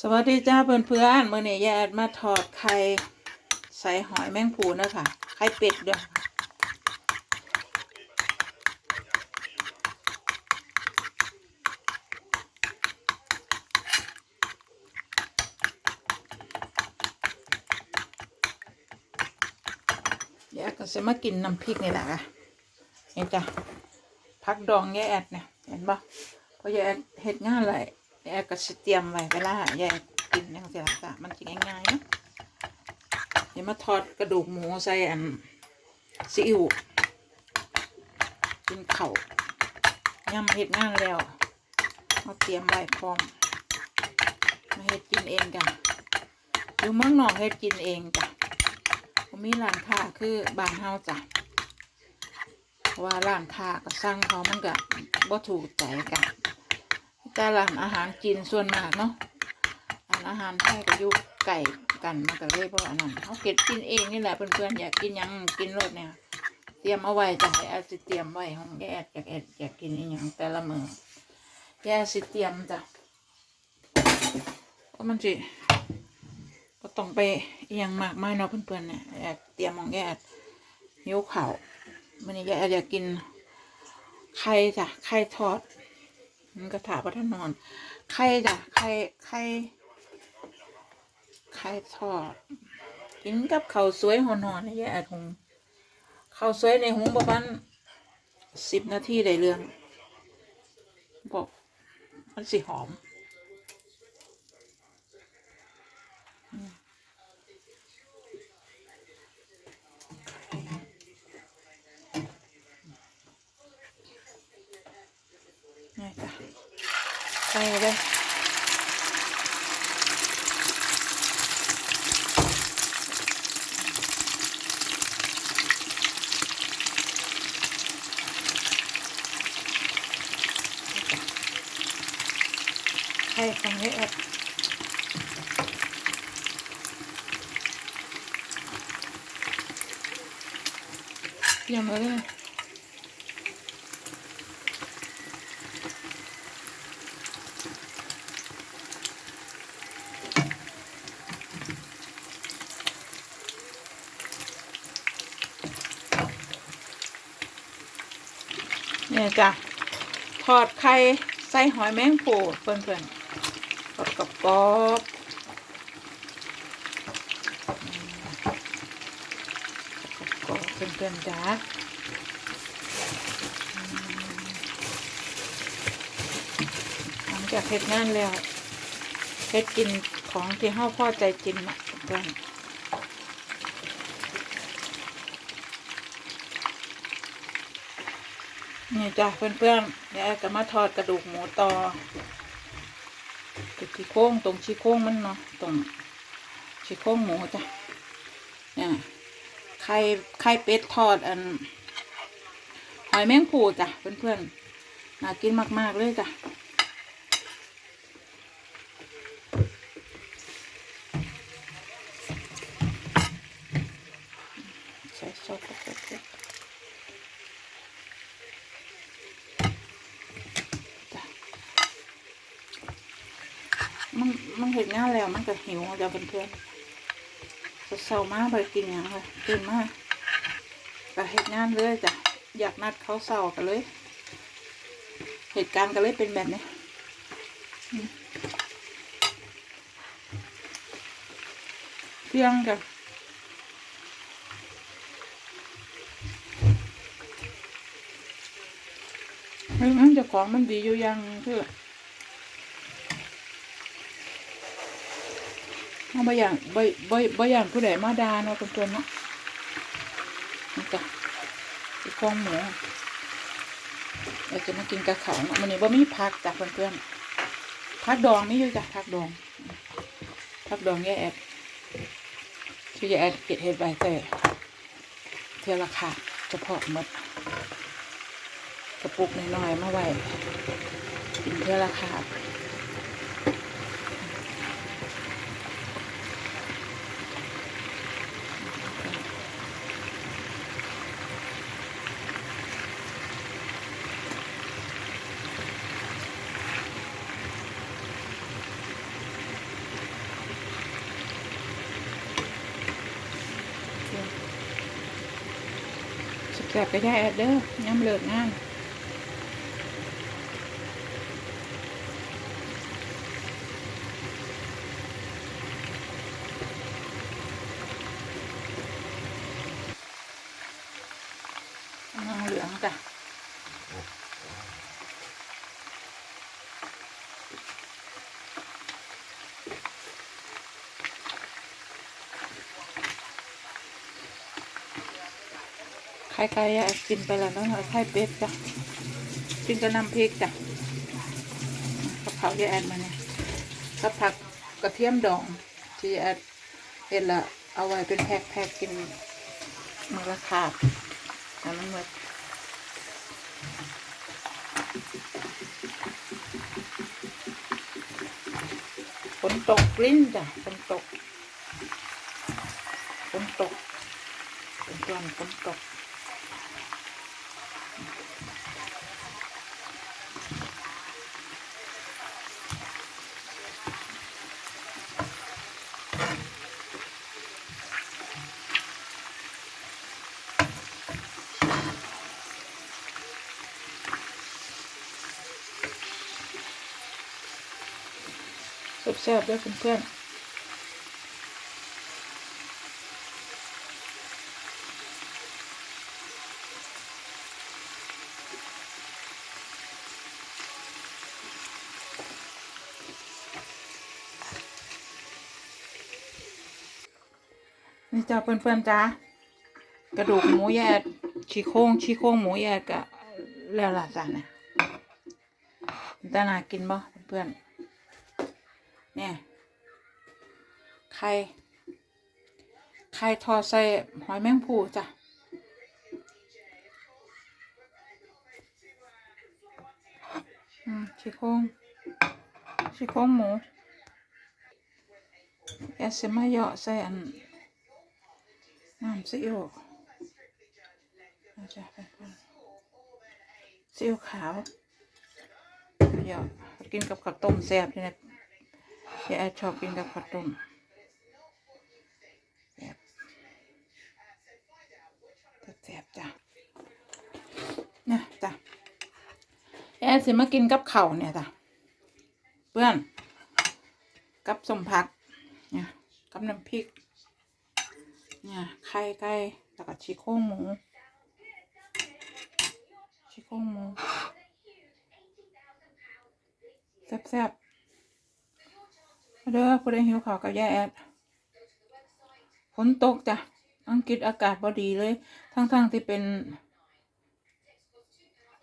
สวัสดีจ้าเพื่อนเพื่อนๆมื่อนี้ยายแอดมาทอดไข่ใส่หอยแมงภูนะคะไข่เป็ดด้วยยายแอดก็จะมากินน้ำพริกนี่แหละค่ะนี่จ้ะพักดองยายแอดเนี่ยเห็นปะเพราะยายแอดเฮ็ดง่านอะ ไรยายก็สิเตรียมไว้เวลายายกินยังเสียละมันจะง่ายๆนะเดี๋ยวมาทอดกระดูกหมูใส่อันซีอิ๊วกินเข่ายำเห็ดงานแล้วมาเตรียมไว้พร้อมมาเฮ็ดกินเองจ้ะอยู่เมืองนอกเฮ็ดกินเองจ้ะมีร้านค้าคือบานเฮาจ้ะเพราะว่าร้านค้าก็สั่งเขามันก็บ่ถูกใจกัน แต่ร้านอาหารจีนส่วนมากเนาะร้านอาหารไทยก็อยู่ไก่กันมันก็เลยเพราะอันนั้นเขาเก็บกินเองนี่แหละเพื่อนๆอยากกินยังกินรสเนี่ย เตรียมเอาไว้จ้ะแอดสิเตรียมไว้ของแอดอยากแอดอยากกินอีหยังแต่ละมือแกสิเตรียมจ้ะเพราะมันสิก็ต้องไปอีหยังมากมายเนาะเพื่อนๆเนี่ยแอดเตรียมของแอดหิวข้ามื้อนี้แกแอดอยากกินไข่จ้ะไข่ทอด มันก็ถามว่าท่านนอน ไข่จ้ะไข่ไข่ไข่ทอด กินกับข้าวสวยหอนๆนี่ยายคงข้าวสวยในหุงประมาณสิบนาทีได้เรื่องบอกมันสิหอมอืมนี่จ้ะ ใส่เลยไข่ขอ เนี่ยจ้ะทอดไข่ใส่หอยแมงปูเพื่อนๆทอดกับกรอบกรอบเพื่อนๆจ้าหลังจากเฮ็ดงานแล้วเฮ็ดกินของที่เฮาพ่อใจกินนะเพื่อน นี่จ้ะเพื่อนๆเดี๋ยวจะมาทอดกระดูกหมูต่อตรงชี้โค้งตรงชี้โค้งมันเนาะตรงชี้โค้งหมูจ้ะเนี่ยไข่ไข่เป็ดทอดอันหอยแมงผู่จ้ะเพื่อนๆน่ากินมากๆเลยจ้ะใส่ซอสกระเทียม มันเห็นงาแล้วมันก็หิวจะเพื่อนๆเศร้ามากไปกินอย่างเลยตื่นมากก็เห็นงานเลยจ้ะอยากนัดเขาเศร้ากันเลย เหตุการณ์ก็เลยเป็นแบบนี้เที่ยงจ้ะเฮ้ยมันจะของมันดีอยู่ยังเพื่อ เอาบางอย่างบบ่บางอย่างผู้ใดมาดาเนาะคนตัวเนาะนี่จ้ะอีกองหมูเราจะมากินกระเขาเนาะมันนี้บ่มีผักจ้ะเพื่อนๆผักดองไม่อยู่จ้ะผักดองผักดองแย่แอดที่แย่แอดเก็บเห็ดใบแต่เทอราคาเฉพาะมดกระปุกน้อยๆมาไว้กินเทอราคา แซ่บไปได้แอดเด้อน้ำเลิกงาน ไข่ไก่อะกินไปแล้วเนาะไข่เป็ดจ้ะกินกับน้ำพริกจ้ะกะเพรายายแอนมาเนี่ยก็ผักกระเทียมดองที่แอนเห็นละเอาไว้เป็นแพ็คแพ็คกินมือละขาดอันนั้นหมดฝนตกกลิ้นจ้ะฝนตกฝนตกเป็นตัวฝนตก แซ่บๆด้วยเพื่อนๆนี่จ้าเพื่อนๆจ้ากระดูกหมูแยดชีโครงชีโครงหมูแยดกะแล้วล่ะจ้ะเนี่ยตานากินบ่เพื่อนๆ เนี่ย ไข่ไข่ทอดใส่หอยแมงภูจ้ะอืมชิโครงชิโครงหมูแอสเซมาเยาะใส่อันน้ำซีอิ๊วเอาจ้ะเพื่อนซีอิ๊วขาวเยาะกินกับข้าวต้มแซ่บนี่นะ ยายแอดชอบกินกับข้าวต้มแบบแซ่บจ้ะนี่ยจ้ะยายแอดสิมากินกับเข้าเนี่ยจ้ะเพื่อน กับสมผักเนี่ยกับน้ำพริก เนี่ยไข่ไก่แล้วก็ชีโครงหมูชีโครงหมูแซ่บๆ เด้อผู้ใดหิวข้าวกับยายแอดฝนตกจ้ะ อังกฤษอากาศบดีเลย ทั้งๆที่เป็น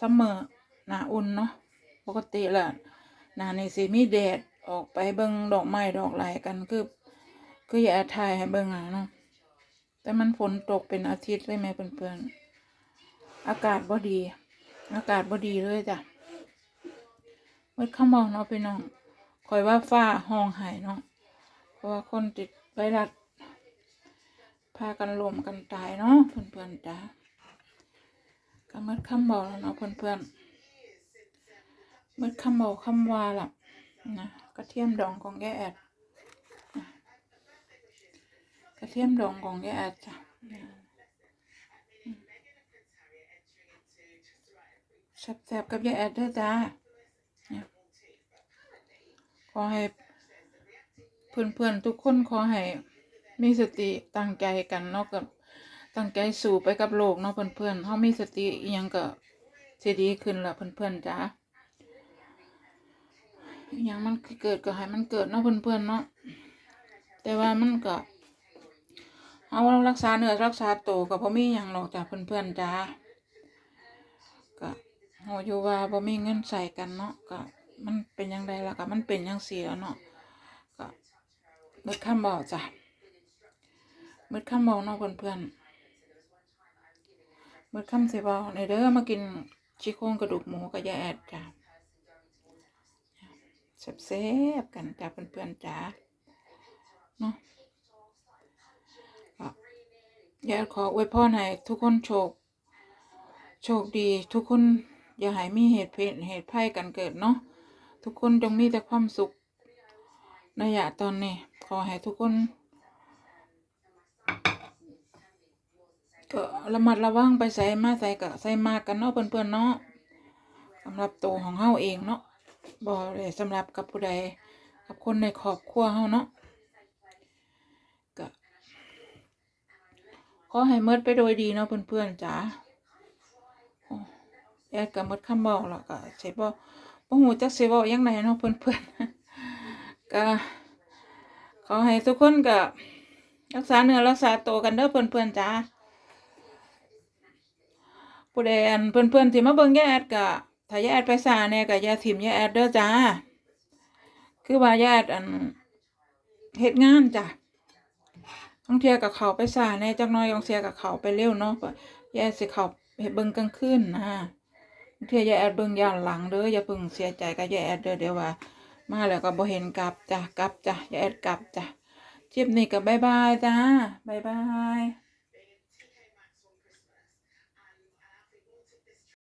ซัมเมอร์หนาอุ่นเนาะ ปกติแหละหนาในสีมีแดด ออกไปเบิงดอกไม้ดอกไหลกันคือคืออย่าถ่ายให้เบิงอะเนาะ แต่มันฝนตกเป็นอาทิตย์เลยแม่เพื่อนๆ อากาศบดี อากาศบดีเลยจ้ะเมื่อขมองเนาะพี่น้อง อยว่าฝ้าห้องหายเนาะเพราะว่าคนติดไวรัสพากันลมกันตายเนาะเพื่อนๆจ้าก็มื่อคำเบอกแล้วเนาะเพื่อนๆเมื่อคำเบอกคำว่าล่ะนะกระเทียมดองของแกแอดกระเทียมดองของแกแอดจ้ะแซ่บๆกับยายแอดด้อจ้า ขอให้เพื่อนๆทุกคนขอให้มีสติตั้งใจกันเนาะกับตั้งใจสู่ไปกับโลกเนาะเพื่อนๆเขามีสติยังก็จะดีขึ้นละเพื่อนๆจ้าอิหยังมันเกิดก็ให้มันเกิดเนาะเพื่อนๆเนาะแต่ว่ามันก็เอารักษาเนื้อรักษาตัวก็บ่มีหยังหรอกจ้าเพื่อนๆจ้าก็โหอยู่ว่าบ่มีเงินใส่กันเนาะก็ มันเป็นยังไงล่ะก็มันเป็นยังเสียเนาะก็มืดคำบอกจ้ะมืดคำบอกเนาะเพื่อนๆมืดคำสิบอในเด้อมากินชิโครงกระดูกหมูกับยาแอดจ้ะแซ่บๆกันจ้ะเพื่อนๆจ้าเนาะก็ยายขออวยพรให้ทุกคนโชค โชคดีทุกคนอย่าให้มีเหตุเพศเหตุภัยกันเกิดเนาะ ทุกคนจงมีแต่ความสุขในยะตอนนี้ ขอให้ทุกคน ก็ระมัดระวังไปใส่มาใส่ก็ใส่มากกันเนาะเพื่อนๆเนาะสำหรับตัวของเฮาเองเนาะบ่ได้สำหรับกับผู้ใดกับคนในครอบครัวเฮาเนาะก็ขอให้หมดไปโดยดีเนาะเพื่อนๆจ๋าแอดก็หมดคำบอกแล้วก็สิบ่ บ่ฮู้จักสิเว้าจังไดเนาะเพื่อนๆก็ขอให้ทุกคนก็รักษาเนื้อรักษาตัวกันเด้อเพื่อนๆจ้าผู้ใดอันเพื่อนๆที่มาเบิ่งยายแอดก็ถ้ายายแอดไปซาเนี่ยก็ยาถิ่มยายแอดเด้อจ้า คือว่ายายแอดอันเฮ็ดงานจ้ะต้องเที่ยกับเขาไปซาแหน่จักน้อยต้องเสียกับเขาไปเร็วเนาะยายดสิเขาเฮ็ดเบิ่งกลางคืนนะ เที่ยยาแอดเบิ่งย้อนหลังเด้ออย่าเพิ่งเสียใจกับยาแอดเด้อเดี๋ยวว่า มาแล้วก็บ่เห็นกลับจ้ะกลับจ้ะอย่าแอดกลับจ้ะคลิปนี้ก็บายบายจ้าบายบาย